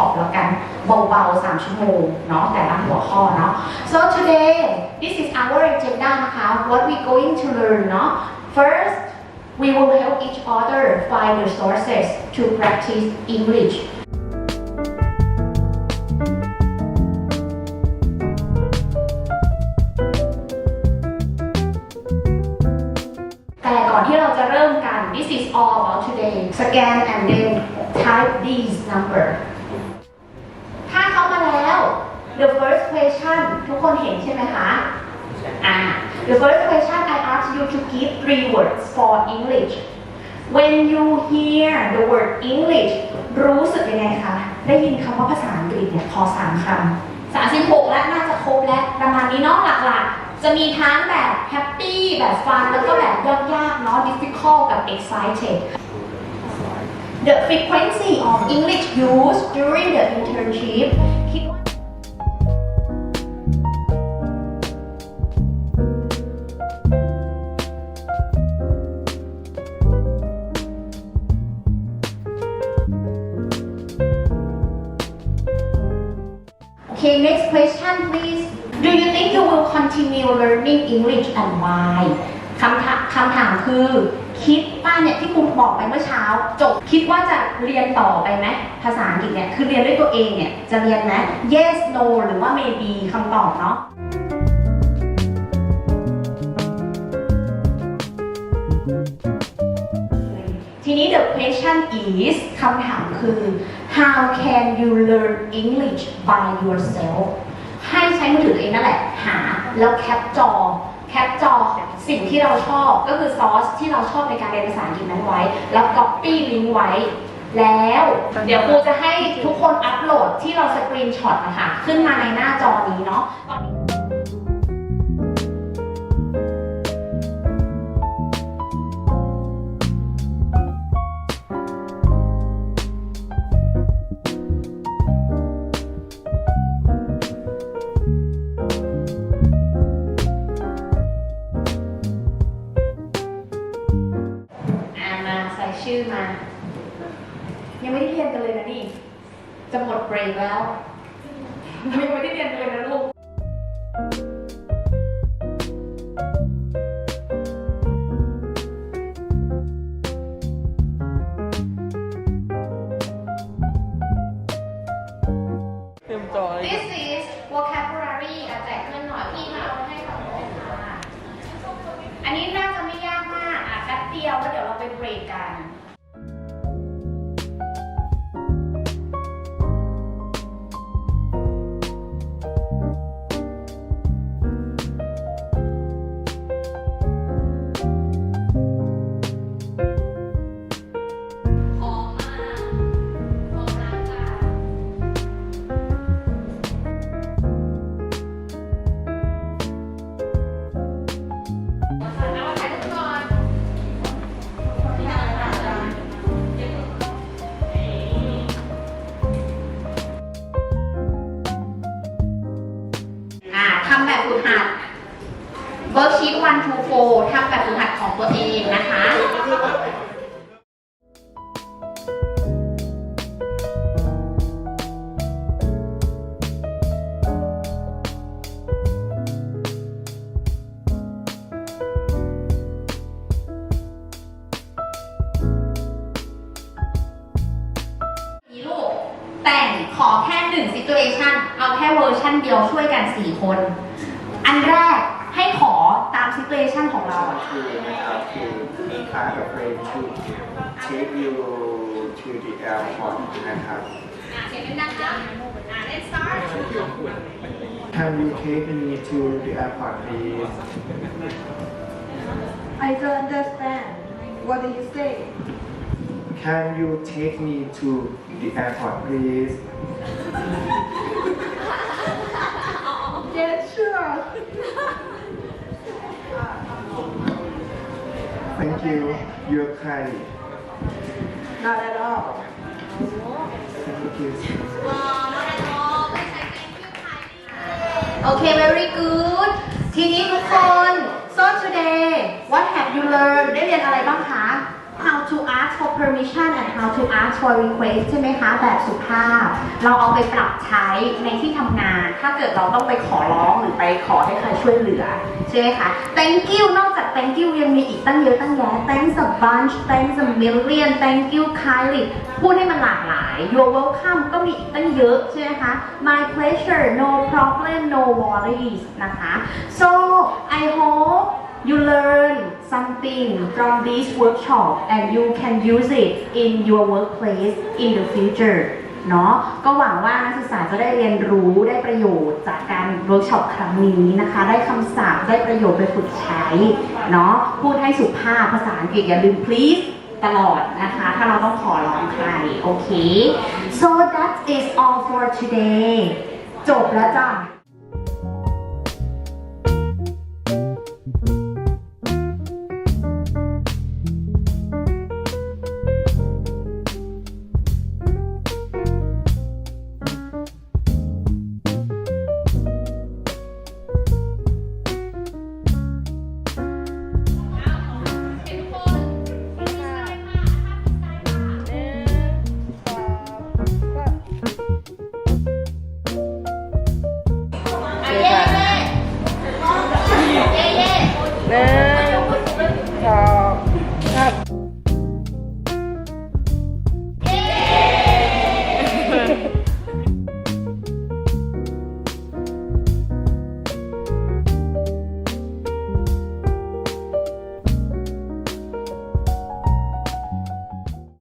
workshop แล้วกันเบาๆ 3 ชั่วโมงเนาะแต่ละหัวข้อเนาะ so today this is our agenda นะคะ what we going to learn เนาะ first we will help each other find the sources to practice English แต่ก่อนที่เราจะเริ่มกัน this is all about today scan and then type these number Resolution ทุกคนเห็นใช่ไหมคะอ่า the first question I ask you to give three words for English when you hear the word English รู้สึกยังไงคะ ได้ยินคำว่าภาษาอังกฤษเนี่ยพอสามคำสามสิบหกและน่าจะครบและประมาณนี้เนาะหลักๆ จะมีทั้งแบบแฮปปี้แบบฟันแล้วก็แบบยากๆเนาะ difficult กับ excited The frequency of English used during the internship Okay, next question please. Do you think you will continue learning English and why? คำถามคำถามคือ คิดว่าเนี่ยที่คุณบอกไปเมื่อเช้า จบคิดว่าจะเรียนต่อไปไหมภาษาอังกฤษเนี่ยคือเรียนด้วยตัวเองเนี่ยจะเรียนไหม yes no หรือว่า maybe คำตอบเนาะ ทีนี้ the question is คำถามคือ how can you learn English by yourself ให้ใช้มือถือตัวเองนั่นแหละ หาแล้วแคปจอแคปจอสิ่งที่เราชอบก็คือซอสที่เราชอบในการเรียนภาษาอังกฤษนั้นไว้ แล้ว copy ลิงก์ไว้ แล้ว เดี๋ยวครูจะให้ทุกคนอัปโหลดที่เราสกรีนช็อตนะคะ ขึ้นมาในหน้าจอนี้เนาะตอนนี้ จะหมดเบรกแล้วยังไม่ได้เรียนกันเลยนะลูกเต็มจอเลย This is vocabulary อะแจกเงินหน่อยพี่มาเอาให้กับน้องค่ะอันนี้น่าจะไม่ยากมาก อะแป๊บเดียวแล้วเดี๋ยวเราไปเบรกกัน ชีตวันทูโฟทำแบบฝึกหัดของตัวเองนะคะมีลูกแต่งขอแค่หนึ่ง situation เอาแค่เวอร์ชันเดียวช่วยกัน4คนอัน อตาม situation ของเราอะ คือนะครับคือมีค่ากับเฟรนชู take you to the airport นะครับ อ่ะเสียงดังๆนะอ่ะ let's start Can you take me to the airport please I don't understand. What do you say? Can you take me to the airport please You You're kind Not at all. Thank you โอเค very good ทีนี้ทุกคน so today what have you learned ได้เรียนอะไรบ้างคะ how to ask for permission and how to ask for request ใช่ไหมคะ แบบสุภาพ เราเอาไปปรับใช้ในที่ทำงาน ถ้าเกิดเราต้องไปขอร้องหรือไปขอให้ใครช่วยเหลือ ใช่ไหมคะ thank you นอกจาก thank you ยังมีอีกตั้งเยอะตั้งแยะ thanks a bunch thanks a million thank you kindly พูดให้มันหลากหลาย you're welcome ก็มีอีกตั้งเยอะใช่ไหมคะ my pleasure no problem no worries นะคะ so I hope you learn in from this workshop and you can use it in your workplace in the future เนาะก็หวังว่านักศึกษาจะได้เรียนรู้ได้ประโยชน์จากการเวิร์กช็อปครั้งนี้นะคะ ได้คำศัพท์ได้ประโยชน์ไปฝึกใช้เนาะพูดให้สุภาพภาษาอังกฤษอย่าลืม please ตลอดนะคะ ถ้าเราต้องขอร้องใคร โอเค so that is all for today จบแล้วจ้ะ